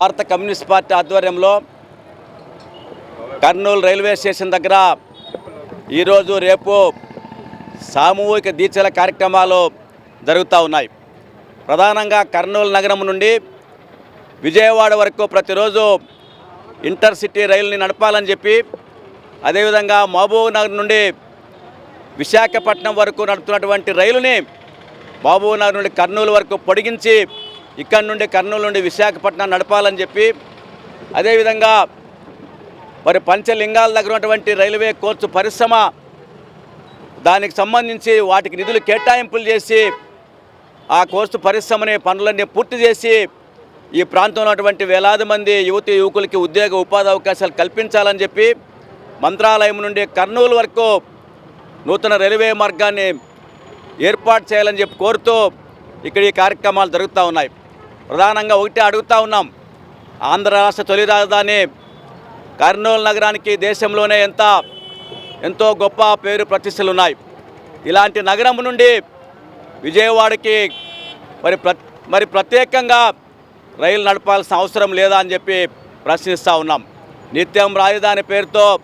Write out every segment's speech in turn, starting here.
భారత communist party ఆధ్వర్యంలో Kurnool railway station దగ్గర ఈరోజు రేపు సామూహిక దీక్షల కార్యక్రమాలు జరుగుతూ ఉన్నాయి. ప్రధానంగా కర్నూలు నగరం నుండి విజయవాడ వరకు ప్రతిరోజు ఇంటర్సిటీ రైలుని నడపాలని చెప్పి అదేవిధంగా మహబూబ్ నగర్ నుండి విశాఖపట్నం వరకు నడుపుతున్నటువంటి రైలుని మహబూబ్ నగర్ నుండి కర్నూలు వరకు పొడిగించి ఇక్కడ నుండి కర్నూలు నుండి విశాఖపట్నం నడపాలని చెప్పి అదేవిధంగా మరి పంచలింగాల దగ్గర ఉన్నటువంటి రైల్వే కోర్సు పరిశ్రమ దానికి సంబంధించి వాటికి నిధులు కేటాయింపులు చేసి ఆ కోర్సు పరిశ్రమని పనులన్నీ పూర్తి చేసి ఈ ప్రాంతంలో ఉన్నటువంటి వేలాది మంది యువతి యువకులకి ఉద్యోగ ఉపాధి అవకాశాలు కల్పించాలని చెప్పి మంత్రాలయం నుండి కర్నూలు వరకు నూతన రైల్వే మార్గాన్ని ఏర్పాటు చేయాలని చెప్పి కోరుతూ ఇక్కడ ఈ కార్యక్రమాలు జరుగుతూ ఉన్నాయి. ప్రధానంగా ఒకటే అడుగుతూ ఉన్నాం. ఆంధ్ర రాష్ట్ర తొలి రాజధాని కర్నూలు నగరానికి దేశంలోనే ఎంత ఎంతో గొప్ప పేరు ప్రతిష్టలు ఉన్నాయి. ఇలాంటి నగరం నుండి విజయవాడకి మరి ప్ర మరి ప్రత్యేకంగా రైలు నడపాల్సిన అవసరం లేదా అని చెప్పి ప్రశ్నిస్తూ ఉన్నాం. నిత్యం రాజధాని పేరుతో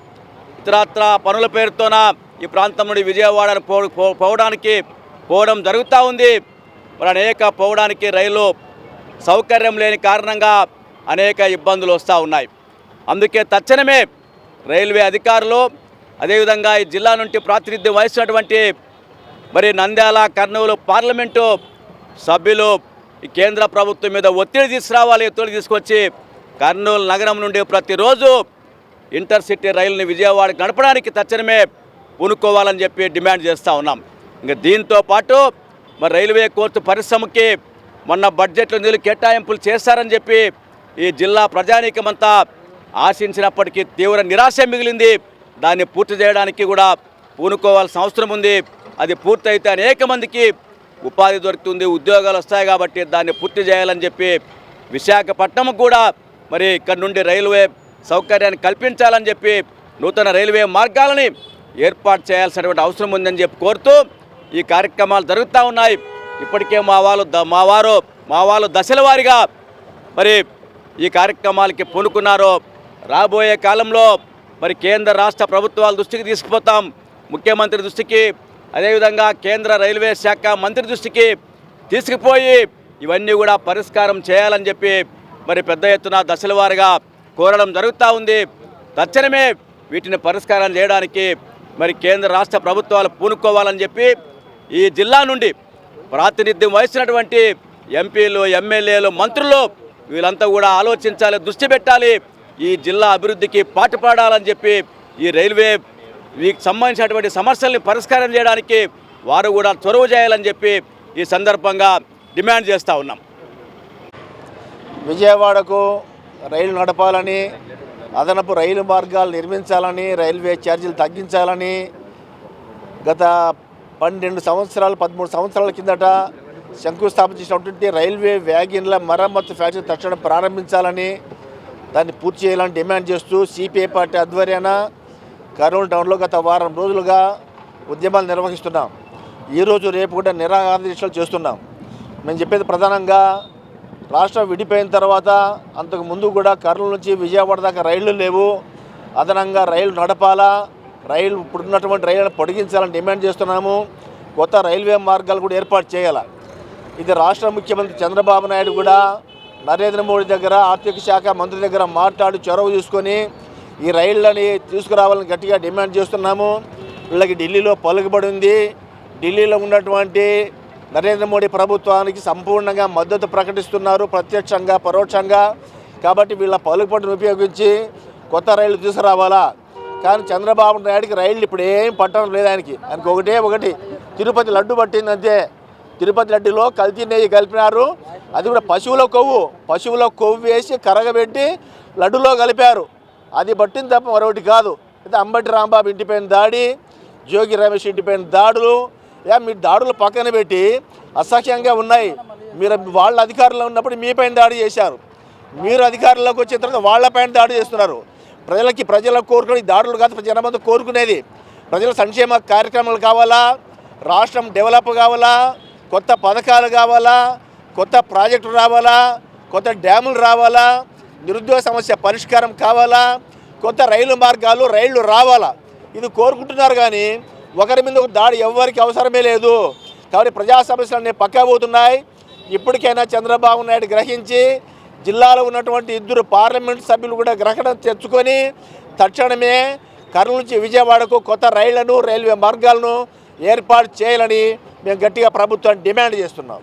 ఇతరత్ర పనుల పేరుతోన ఈ ప్రాంతం నుండి విజయవాడను పో- పోవడానికి పోవడం జరుగుతూ ఉంది. మరి అనేక పోవడానికి రైలు సౌకర్యం లేని కారణంగా అనేక ఇబ్బందులు వస్తూ ఉన్నాయి. అందుకే తక్షణమే రైల్వే అధికారులు అదేవిధంగా ఈ జిల్లా నుండి ప్రాతినిధ్యం వహిస్తున్నటువంటి మరి నంద్యాల కర్నూలు పార్లమెంటు సభ్యులు ఈ కేంద్ర ప్రభుత్వం మీద ఒత్తిడి తీసుకురావాలి ఒత్తిడి తీసుకొచ్చి కర్నూలు నగరం నుండి ప్రతిరోజు ఇంటర్సిటీ రైలుని విజయవాడకి నడపడానికి తక్షణమే పూనుకోవాలని చెప్పి డిమాండ్ చేస్తూ ఉన్నాం. ఇంకా దీంతో పాటు మరి రైల్వే కోర్టు పరిశ్రమకి మొన్న బడ్జెట్లో నిధులు కేటాయింపులు చేస్తారని చెప్పి ఈ జిల్లా ప్రజానీకమంతా ఆశించినప్పటికీ తీవ్ర నిరాశ మిగిలింది. దాన్ని పూర్తి చేయడానికి కూడా పూనుకోవాల్సిన అవసరం ఉంది. అది పూర్తయితే అనేక మందికి ఉపాధి దొరుకుతుంది ఉద్యోగాలు వస్తాయి కాబట్టి దాన్ని పూర్తి చేయాలని చెప్పి విశాఖపట్నం కూడా మరి ఇక్కడ నుండి రైల్వే సౌకర్యాన్ని కల్పించాలని చెప్పి నూతన రైల్వే మార్గాలని ఏర్పాటు చేయాల్సినటువంటి అవసరం ఉందని చెప్పి కోరుతూ ఈ కార్యక్రమాలు జరుగుతూ ఉన్నాయి. ఇప్పటికే మా వాళ్ళు మా వారు మా వాళ్ళు దశల వారిగా మరి ఈ కార్యక్రమాలకి పూనుకున్నారు రాబోయే కాలంలో మరి కేంద్ర రాష్ట్ర ప్రభుత్వాల దృష్టికి తీసుకుపోతాం ముఖ్యమంత్రి దృష్టికి అదేవిధంగా కేంద్ర రైల్వే శాఖ మంత్రి దృష్టికి తీసుకుపోయి ఇవన్నీ కూడా పరిష్కారం చేయాలని చెప్పి మరి పెద్ద ఎత్తున దశల వారిగా కోరడం జరుగుతూ ఉంది. తక్షణమే వీటిని పరిష్కారం చేయడానికి మరి కేంద్ర రాష్ట్ర ప్రభుత్వాలు పూనుకోవాలని చెప్పి ఈ జిల్లా నుండి ప్రాతినిధ్యం వహిస్తున్నటువంటి ఎంపీలు ఎమ్మెల్యేలు మంత్రులు వీళ్ళంతా కూడా ఆలోచించాలి దృష్టి పెట్టాలి. ఈ జిల్లా అభివృద్ధికి పాటుపడాలని చెప్పి ఈ రైల్వే వీరికి సంబంధించినటువంటి సమస్యల్ని పరిష్కారం చేయడానికి వారు కూడా చొరవ చేయాలని చెప్పి ఈ సందర్భంగా డిమాండ్ చేస్తూ ఉన్నాం. విజయవాడకు రైలు నడపాలని అదనపు రైలు మార్గాలు నిర్మించాలని రైల్వే ఛార్జీలు తగ్గించాలని గత పన్నెండు సంవత్సరాలు పదమూడు సంవత్సరాల కిందట శంకుస్థాపన చేసినటువంటి రైల్వే వ్యాగిన్ల మరమ్మతు ఫ్యాక్టరీ తక్షణం ప్రారంభించాలని దాన్ని పూర్తి చేయాలని డిమాండ్ చేస్తూ సిపిఐ పార్టీ ఆధ్వర్యాన కర్నూలు టౌన్లో గత వారం రోజులుగా ఉద్యమాలు నిర్వహిస్తున్నాం. ఈరోజు రేపు కూడా నిరాహార దీక్షలు చేస్తున్నాం. మేము చెప్పేది ప్రధానంగా రాష్ట్రం విడిపోయిన తర్వాత అంతకు ముందు కూడా కర్నూలు నుంచి విజయవాడ దాకా రైళ్ళు లేవు. అదనంగా రైలు నడపాలా? రైలు ఇప్పుడున్నటువంటి రైళ్ళను పొడిగించాలని డిమాండ్ చేస్తున్నాము. కొత్త రైల్వే మార్గాలు కూడా ఏర్పాటు చేయాలి. ఇది రాష్ట్ర ముఖ్యమంత్రి చంద్రబాబు నాయుడు కూడా నరేంద్ర మోడీ దగ్గర ఆర్థిక శాఖ మంత్రి దగ్గర మాట్లాడి చొరవ చూసుకొని ఈ రైళ్ళని తీసుకురావాలని గట్టిగా డిమాండ్ చేస్తున్నాము. వీళ్ళకి ఢిల్లీలో పలుకుబడి ఉంది. ఢిల్లీలో ఉన్నటువంటి నరేంద్ర మోడీ ప్రభుత్వానికి సంపూర్ణంగా మద్దతు ప్రకటిస్తున్నారు ప్రత్యక్షంగా పరోక్షంగా. కాబట్టి వీళ్ళ పలుకుబడిని ఉపయోగించి కొత్త రైళ్ళు తీసుకురావాలా? కానీ చంద్రబాబు నాయుడికి రైళ్ళు ఇప్పుడు ఏం పట్టడం లేదు ఆయనకి. ఆయనకి ఒకటే ఒకటి. తిరుపతి లడ్డు పట్టింది అంతే. తిరుపతి లడ్డులో కల్తీ నెయ్యి కలిపినారు. అది కూడా పశువుల కొవ్వు. పశువుల కొవ్వు వేసి కరగబెట్టి లడ్డులో కలిపారు. అది పట్టింది తప్ప మరొకటి కాదు. అయితే అంబటి రాంబాబు ఇంటిపైన దాడి జోగి రమేష్ ఇంటిపైన దాడులు. యా మీ దాడులు పక్కన పెట్టి అసహ్యంగా ఉన్నాయి. మీరు వాళ్ళ అధికారంలో ఉన్నప్పుడు మీ పైన దాడి చేశారు. మీరు అధికారంలోకి వచ్చిన తర్వాత వాళ్ళపైన దాడి చేస్తున్నారు. ప్రజలకి ప్రజలకు కోరుకునే దాడులు కాదు జనమంతా కోరుకునేది. ప్రజల సంక్షేమ కార్యక్రమాలు కావాలా? రాష్ట్రం డెవలప్ కావాలా? కొత్త పథకాలు కావాలా? కొత్త ప్రాజెక్టులు రావాలా? కొత్త డ్యాములు రావాలా? నిరుద్యోగ సమస్య పరిష్కారం కావాలా? కొత్త రైలు మార్గాలు రైళ్ళు రావాలా? ఇది కోరుకుంటున్నారు కానీ ఒకరి మీద ఒక దాడి ఎవరికి అవసరమే లేదు. కాబట్టి ప్రజా సమస్యలు అన్నీ పక్కా పోతున్నాయి. ఇప్పటికైనా చంద్రబాబు నాయుడు గ్రహించి జిల్లాలో ఉన్నటువంటి ఇద్దరు పార్లమెంట్ సభ్యులు కూడా గ్రహణం తెచ్చుకొని తక్షణమే కర్నూలు నుంచి విజయవాడకు కొత్త రైళ్ళను రైల్వే మార్గాలను ఏర్పాటు చేయాలని మేము గట్టిగా ప్రభుత్వాన్ని డిమాండ్ చేస్తున్నాం.